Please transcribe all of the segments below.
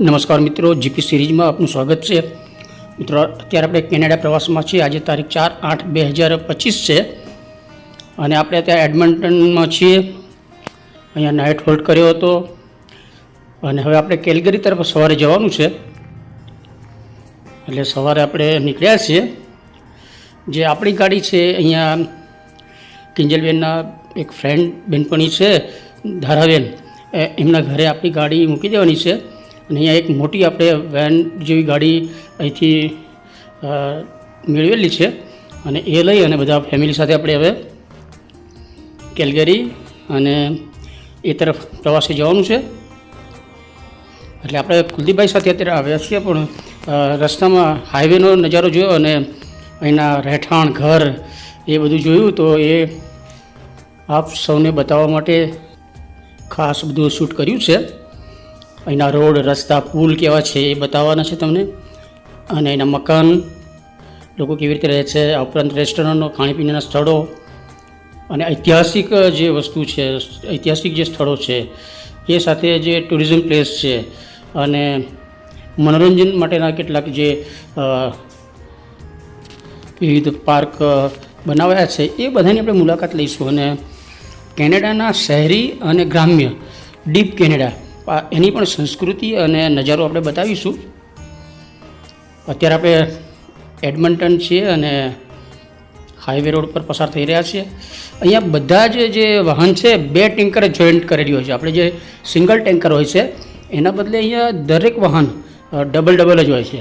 નમસ્કાર મિત્રો જીપી સિરીઝમાં આપનું સ્વાગત છે. મિત્રો, અત્યારે આપણે કેનેડા પ્રવાસમાં છીએ. આજે તારીખ ચાર આઠ બે હજાર પચીસ છે. અને આપણે ત્યાં એડમન્ટનમાં છીએ. અહીંયા નાઇટ હોલ્ડ કર્યો હતો. અને હવે આપણે કેલગરી તરફ સવારે જવાનું છે. એટલે સવારે આપણે નીકળ્યા છીએ. જે આપણી ગાડી છે, અહીંયા કિંજલબેનના એક ફ્રેન્ડ, બેનપણી છે, ધારાબેન. એમના ઘરે આપણી ગાડી મૂકી દેવાની છે. અને અહીંયા એક મોટી આપણે વેન જેવી ગાડી અહીંથી મેળવેલી છે. અને એ લઈ અને બધા ફેમિલી સાથે આપણે હવે કેલગરી અને એ તરફ પ્રવાસે જવાનું છે. એટલે આપણે કુલદીપભાઈ સાથે અત્યારે આવ્યા છીએ, પણ રસ્તામાં હાઈવેનો નજારો જોયો અને અહીંના રહેઠાણ, ઘર એ બધું જોયું તો એ આપ સૌને બતાવવા માટે ખાસ બધું શૂટ કર્યું છે. અહીંના રોડ, રસ્તા, પુલ કેવા છે એ બતાવવાના છે તમને. અને એના મકાન, લોકો કેવી રીતે રહે છે, આ ઉપરાંત રેસ્ટોરન્ટો, ખાણીપીણીના સ્થળો. અને ઐતિહાસિક જે વસ્તુ છે, ઐતિહાસિક જે સ્થળો છે, એ સાથે જે ટુરિઝમ પ્લેસ છે અને મનોરંજન માટેના કેટલાક જે વિવિધ પાર્ક બનાવ્યા છે, એ બધાની આપણે મુલાકાત લઈશું. અને કેનેડાના શહેરી અને ગ્રામ્ય, ડીપ કેનેડા એની પણ સંસ્કૃતિ અને નજારો આપણે બતાવીશું. અત્યારે આપણે એડમન્ટન છીએ અને હાઈવે રોડ પર પસાર થઈ રહ્યા છીએ. અહીંયા બધા જ, જે વાહન છે, બે ટેન્કરે જોઈન્ટ કરેલી હોય છે. આપણે જે સિંગલ ટેન્કર હોય છે, એના બદલે અહીંયા દરેક વાહન ડબલ ડબલ જ હોય છે.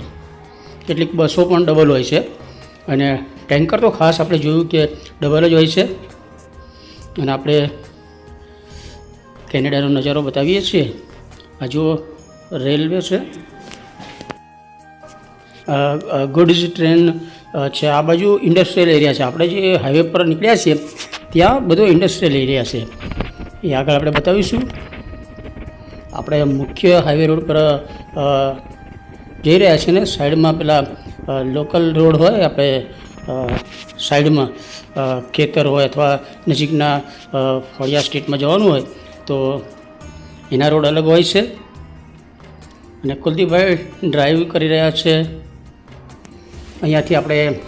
કેટલીક બસો પણ ડબલ હોય છે. અને ટેન્કર તો ખાસ આપણે જોયું કે ડબલ જ હોય છે. અને આપણે કેનેડાનો નજારો બતાવીએ છીએ. આ જુઓ, રેલવે છે. ગુડ્સ ટ્રેન છે. આ બાજુ ઇન્ડસ્ટ્રીયલ એરિયા છે. આપણે જે હાઈવે પર નીકળ્યા છીએ, ત્યાં બધો ઇન્ડસ્ટ્રીયલ એરિયા છે. એ આગળ આપણે બતાવીશું. આપણે મુખ્ય હાઈવે રોડ પર જઈ રહ્યા છીએ ને, સાઈડમાં પેલા લોકલ રોડ હોય, આપણે સાઈડમાં ખેતર હોય અથવા નજીકના ફળિયા સ્ટ્રીટમાં જવાનું હોય, તો એના રોડ અલગ હોય છે. અને કુલદીપભાઈ ડ્રાઈવ કરી રહ્યા છે. અહીંયાથી આપણે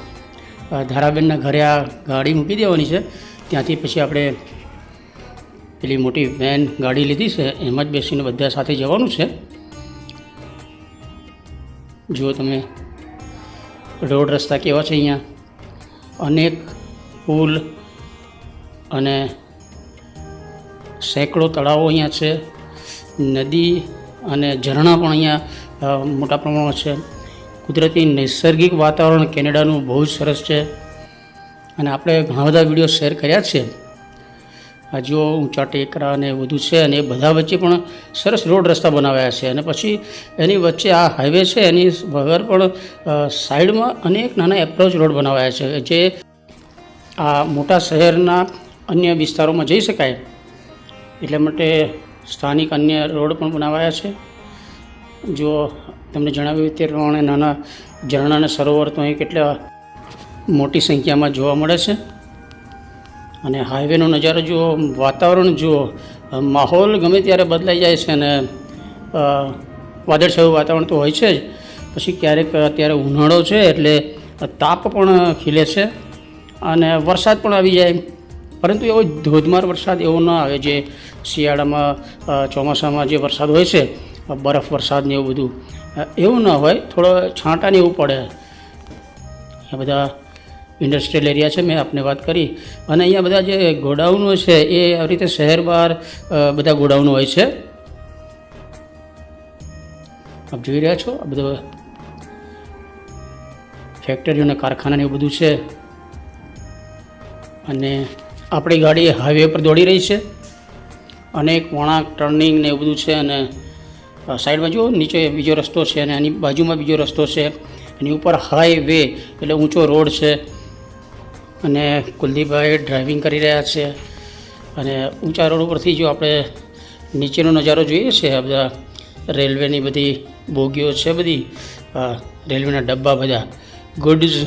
ધારાબેનના ઘરે આ ગાડી મૂકી દેવાની છે. ત્યાંથી પછી આપણે પેલી મોટી વેન ગાડી લીધી છે. એમાં જ બેસીને બધા સાથે જવાનું છે. જુઓ તમે રોડ રસ્તા કેવા છે અહીંયા? અનેક પુલ અને સેંકડો તળાવો અહીંયા છે. નદી અને ઝરણા પણ અહીંયા મોટા પ્રમાણમાં છે. કુદરતી નૈસર્ગિક વાતાવરણ કેનેડાનું બહુ જ સરસ છે. અને આપણે ઘણા બધા વીડિયો શેર કર્યા છે. આ ઊંચા ટેકરા અને બધું છે અને એ બધા વચ્ચે પણ સરસ રોડ રસ્તા બનાવ્યા છે. અને પછી એની વચ્ચે આ હાઈવે છે, એની વગર પણ સાઈડમાં અનેક નાના એપ્રોચ રોડ બનાવાયા છે. જે આ મોટા શહેરના અન્ય વિસ્તારોમાં જઈ શકાય. એટલા માટે સ્થાનિક અન્ય રોડ પણ બનાવાયા છે. જો તમને જણાવ્યું તે પ્રમાણે નાના ઝરણા અને સરોવર તો અહીં કેટલા મોટી સંખ્યામાં જોવા મળે છે. અને હાઈવેનો નજારો જુઓ, વાતાવરણ જુઓ, માહોલ ગમે ત્યારે બદલાઈ જાય છે અને વાદળછાયું વાતાવરણ તો હોય છે જ. પછી ક્યારેક અત્યારે ઉનાળો છે એટલે તાપ પણ ખીલે છે અને વરસાદ પણ આવી જાય. પરંતુ એવો ધોધમાર વરસાદ એવો ન આવે જે શિયાળામાં ચોમાસામાં જે વરસાદ હોય છે બરફ વરસાદ ને એવું બધું. એવું ન હોય, થોડો છાંટા ને એવું પડે. આ બધા ઇન્ડસ્ટ્રીયલ એરિયા છે, મેં આપને વાત કરી. અને અહીંયા બધા જે ગોડાઉનો છે, એ આવી રીતે શહેર બહાર બધા ગોડાઉનો હોય છે. આપ જોઈ રહ્યા છો, આ બધું ફેક્ટરીઓ અને એવું બધું છે. અને આપણી ગાડી હાઈવે પર દોડી રહી છે. અનેક વળાંક ટર્નિંગ ને એવું બધું છે અને સાઈડ જુઓ, નીચે બીજો રસ્તો છે અને એની બાજુમાં બીજો રસ્તો છે. એની ઉપર હાઈવે એટલે ઊંચો રોડ છે. અને કુલદીપભાઈ ડ્રાઇવિંગ કરી રહ્યા છે. અને ઊંચા રોડ ઉપરથી જો આપણે નીચેનો નજારો જોઈએ છે, આ બધા રેલવેની બધી બોગીઓ છે બધી રેલવેના ડબ્બા બધા. ગુડ્સ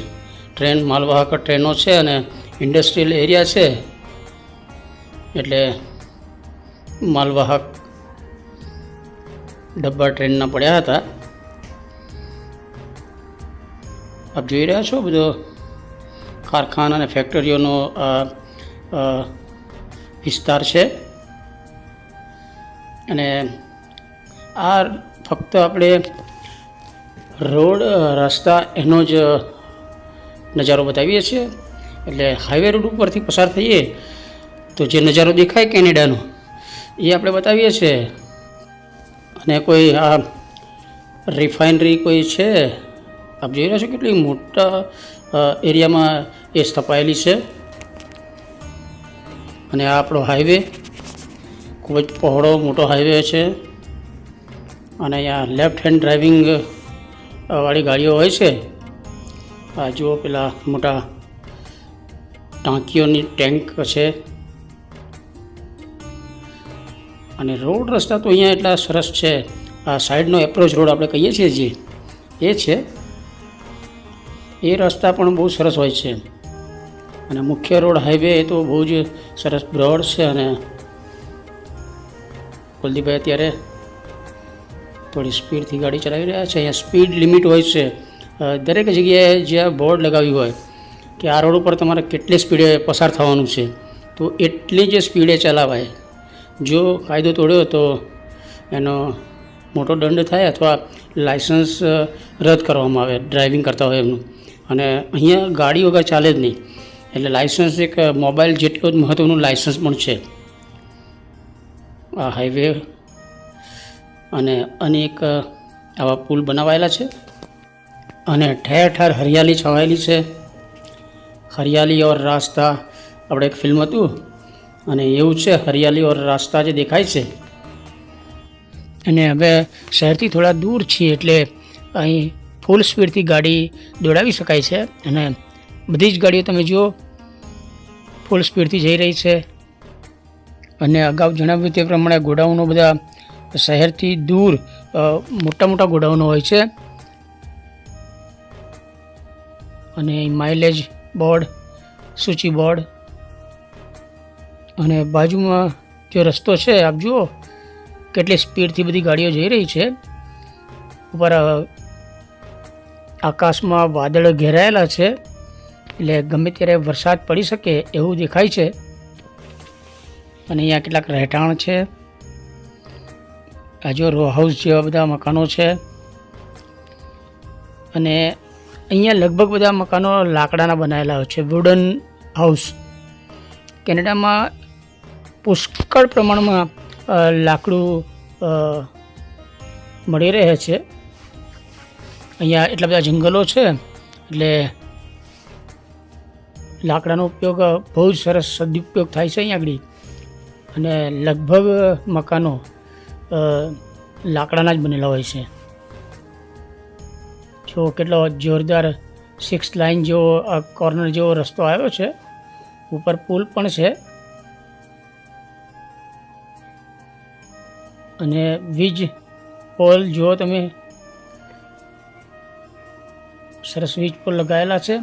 ટ્રેન માલવાહક ટ્રેનો છે અને ઇન્ડસ્ટ્રીયલ એરિયા છે. એટલે માલવાહક ડબ્બા ટ્રેનના પડ્યા હતા. આપ જોઈ રહ્યા છો બધો કારખાના અને ફેક્ટરીઓનો આ વિસ્તાર છે. અને આ ફક્ત આપણે રોડ રસ્તા એનો જ નજારો બતાવીએ છીએ. એટલે હાઈવે રોડ ઉપરથી પસાર થઈએ તો જે નજારો દેખાય કેનેડાનો, એ આપણે બતાવીએ છીએ. અને કોઈ આ રિફાઇનરી કોઈ છે? આપ જોઈ રહ્યા છો કેટલી મોટા એરિયામાં એ સ્થપાયેલી છે. અને આ આપણો હાઈવે, ખૂબ જ પહોળો, મોટો હાઈવે છે. અને અહીંયા લેફ્ટ હેન્ડ ડ્રાઇવિંગ વાળી ગાડીઓ હોય છે. આ જુઓ પેલા મોટા ટાંકીઓની ટેન્ક છે. અને રોડ રસ્તા તો અહીંયા એટલા સરસ છે. આ સાઈડનો એપ્રોચ રોડ આપણે કહીએ છીએ જે, એ છે. એ રસ્તા પણ બહુ સરસ હોય છે. અને મુખ્ય રોડ હાઈવે એ તો બહુ જ સરસ બ્રોડ છે અને કુલદીપભાઈ અત્યારે થોડી સ્પીડથી ગાડી ચલાવી રહ્યા છે. અહીંયા સ્પીડ લિમિટ હોય છે. દરેક જગ્યાએ જ્યાં બોર્ડ લગાવ્યું હોય કે આ રોડ ઉપર તમારે કેટલી સ્પીડે પસાર થવાનું છે, તો એટલી જ સ્પીડે ચલાવાય. જો કાયદો તોડ્યો તો એનો મોટો દંડ થાય અથવા લાઇસન્સ રદ કરવામાં આવે, ડ્રાઇવિંગ કરતા હોય એમનું. અને અહીંયા ગાડી વગર ચાલે જ નહીં. એટલે લાઇસન્સ એક મોબાઈલ જેટલું જ મહત્ત્વનું લાઇસન્સ પણ છે. આ હાઈવે અને અનેક આવા પુલ બનાવાયેલા છે. અને ઠેર ઠેર હરિયાળી છવાયેલી છે. હરિયાળી ઓર રાસ્તા, આપણે એક ફિલ્મ હતું અને એવું છે હરિયાળી ઓર રાસ્તા જે દેખાય છે. અને હવે શહેરથી થોડા દૂર છીએ એટલે અહીં ફૂલ સ્પીડથી ગાડી દોડાવી શકાય છે અને બધી જ ગાડીઓ તમે જુઓ ફૂલ સ્પીડથી જઈ રહી છે. અને અગાઉ જણાવ્યું તે પ્રમાણે ગોડાઉનો બધા શહેરથી દૂર મોટા મોટા ગોડાઉનો હોય છે. અને માઇલેજ બોર્ડ સૂચિ બોર્ડ અને બાજુમાં જે રસ્તો છે, આપ જુઓ કેટલી સ્પીડથી બધી ગાડીઓ જઈ રહી છે. ઉપર આકાશમાં વાદળ ઘેરાયેલા છે, એટલે ગમે ત્યારે વરસાદ પડી શકે એવું દેખાય છે. અને અહીંયા કેટલાક રહેઠાણ છે. આ રો હાઉસ જેવા બધા મકાનો છે. અને અહીંયા લગભગ બધા મકાનો લાકડાના બનાવેલા છે વુડન હાઉસ કેનેડામાં પુષ્કળ પ્રમાણમાં લાકડું મળી રહે છે. અહીંયા એટલા બધા જંગલો છે, એટલે લાકડાનો ઉપયોગ બહુ જ સરસ સદુપયોગ થાય છે અહીંયા આગળ. અને લગભગ મકાનો લાકડાના જ બનેલા હોય છે. જો કેટલો જોરદાર સિક્સ લાઇન જેવો કોર્નર જેવો રસ્તો આવ્યો છે. ઉપર પુલ પણ છે. અને વીજ પોલ જુઓ તમે સરસ વીજ પોલ લગાવેલા છે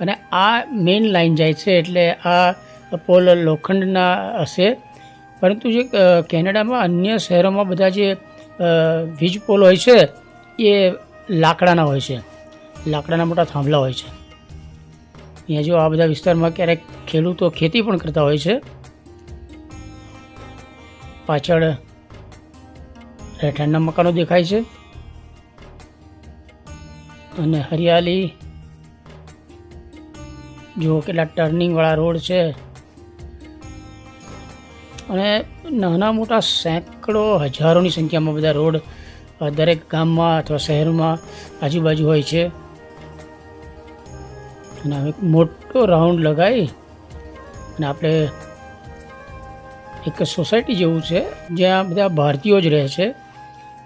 અને આ મેઇન લાઈન જાય છે એટલે આ પોલ લોખંડના હશે. પરંતુ જે કેનેડામાં અન્ય શહેરોમાં બધા જે વીજ પોલ હોય છે, એ લાકડાના હોય છે. લાકડાના મોટા થાંભલા હોય છે. અહીંયા જો આ બધા વિસ્તારમાં ક્યારેક ખેડૂતો ખેતી પણ કરતા હોય છે. પાછળ રહેઠાણના મકાનો દેખાય છે. અને હરિયાળી જુઓ કેટલા ટર્નિંગવાળા રોડ છે. અને નાના મોટા સેંકડો હજારોની સંખ્યામાં બધા રોડ દરેક ગામમાં અથવા શહેરમાં આજુબાજુ હોય છે. અને હવે મોટો રાઉન્ડ લગાવી અને આપણે એક સોસાયટી જેવું છે, જ્યાં બધા ભારતીયો જ રહે છે.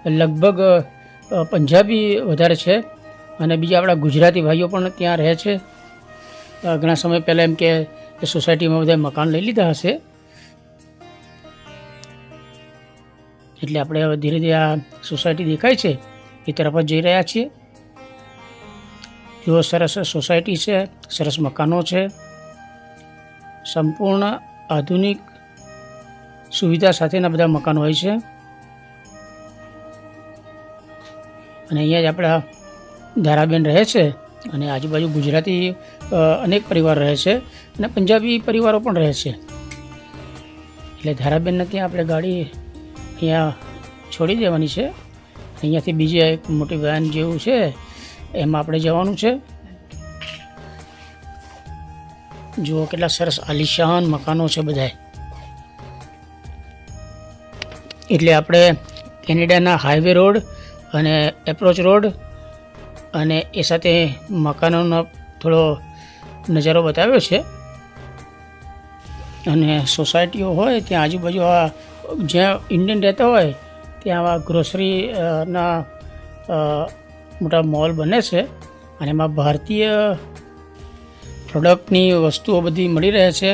લગભગ પંજાબી વધારે છે અને બીજા આપણા ગુજરાતી ભાઈઓ પણ ત્યાં રહે છે. ઘણા સમય પહેલાં એમ કે સોસાયટીમાં બધા મકાન લઈ લીધા હશે. એટલે આપણે હવે ધીરે ધીરે આ સોસાયટી દેખાય છે, એ તરફ જ જઈ રહ્યા છીએ. જુઓ, સરસ સોસાયટી છે, સરસ મકાનો છે. સંપૂર્ણ આધુનિક સુવિધા સાથેના બધા મકાનો હોય છે. અને અહીંયા જ આપણા ધારાબેન રહે છે અને આજુબાજુ ગુજરાતી અનેક પરિવાર રહે છે અને પંજાબી પરિવારો પણ રહે છે. એટલે ધારાબેનને ત્યાં આપણે ગાડી અહીંયા છોડી દેવાની છે. અહીંયાથી બીજી એક મોટી વેન જેવું છે, એમાં આપણે જવાનું છે. જુઓ કેટલા સરસ આલિશાન મકાનો છે બધાય. એટલે આપણે કેનેડાના હાઈવે રોડ અને એપ્રોચ રોડ અને એ સાથે મકાનોનો થોડો નજારો બતાવ્યો છે. અને સોસાયટીઓ હોય, ત્યાં આજુબાજુ આ જ્યાં ઇન્ડિયન રહેતા હોય, ત્યાં આવા ગ્રોસરી ના મોટા મોલ બને છે અને એમાં ભારતીય પ્રોડક્ટની વસ્તુઓ બધી મળી રહે છે.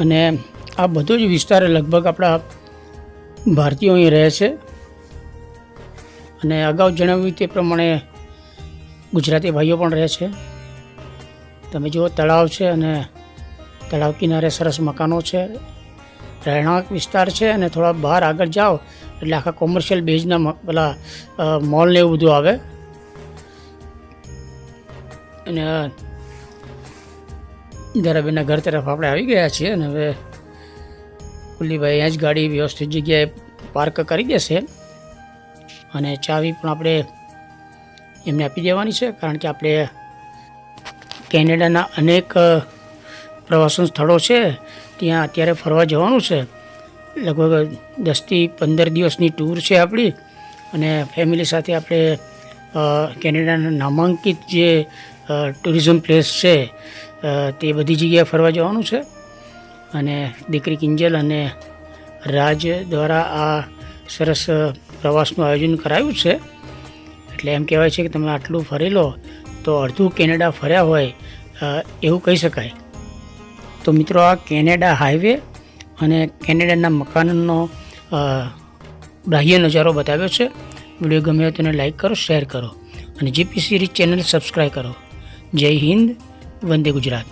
અને આ બધો જ વિસ્તાર લગભગ આપણા ભારતીયો અહીં રહે છે. અને અગાઉ જણાવ્યું તે પ્રમાણે ગુજરાતી ભાઈઓ પણ રહે છે. તમે જુઓ, તળાવ છે અને તળાવ કિનારે સરસ મકાનો છે. રહેણાંક વિસ્તાર છે અને થોડા બહાર આગળ જાઓ એટલે આખા કોમર્શિયલ બેઝના પેલા મોલ ને એવું બધું આવે. અને ધારાબેનના ઘર તરફ આપણે આવી ગયા છીએ અને હવે કુલ્લીભાઈ અહીંયા જ ગાડી વ્યવસ્થિત જગ્યાએ પાર્ક કરી દેશે. અને ચાવી પણ આપણે એમને આપી દેવાની છે, કારણ કે આપણે કેનેડાના અનેક પ્રવાસન સ્થળો છે, ત્યાં અત્યારે ફરવા જવાનું છે. લગભગ દસથી પંદર દિવસની ટૂર છે આપણી, અને ફેમિલી સાથે આપણે કેનેડાના નામાંકિત જે ટુરિઝમ પ્લેસ છે તે બધી જગ્યાએ ફરવા જવાનું છે. અને દીકરી કિંજલ અને રાજ દ્વારા આ સરસ પ્રવાસનું આયોજન કરાયું છે. એટલે એમ કહેવાય છે કે તમે આટલું ફરી લો તો અડધું કેનેડા ફર્યા હોય એવું કહી શકાય. તો મિત્રો આ કેનેડા હાઈવે અને કેનેડાના મકાનનો બાહ્ય નજારો બતાવ્યો છે. વીડિયો ગમે તેને લાઇક કરો, શેર કરો અને જીપી સિરીઝ ચેનલ સબસ્ક્રાઈબ કરો. જય હિન્દ, વંદે ગુજરાત.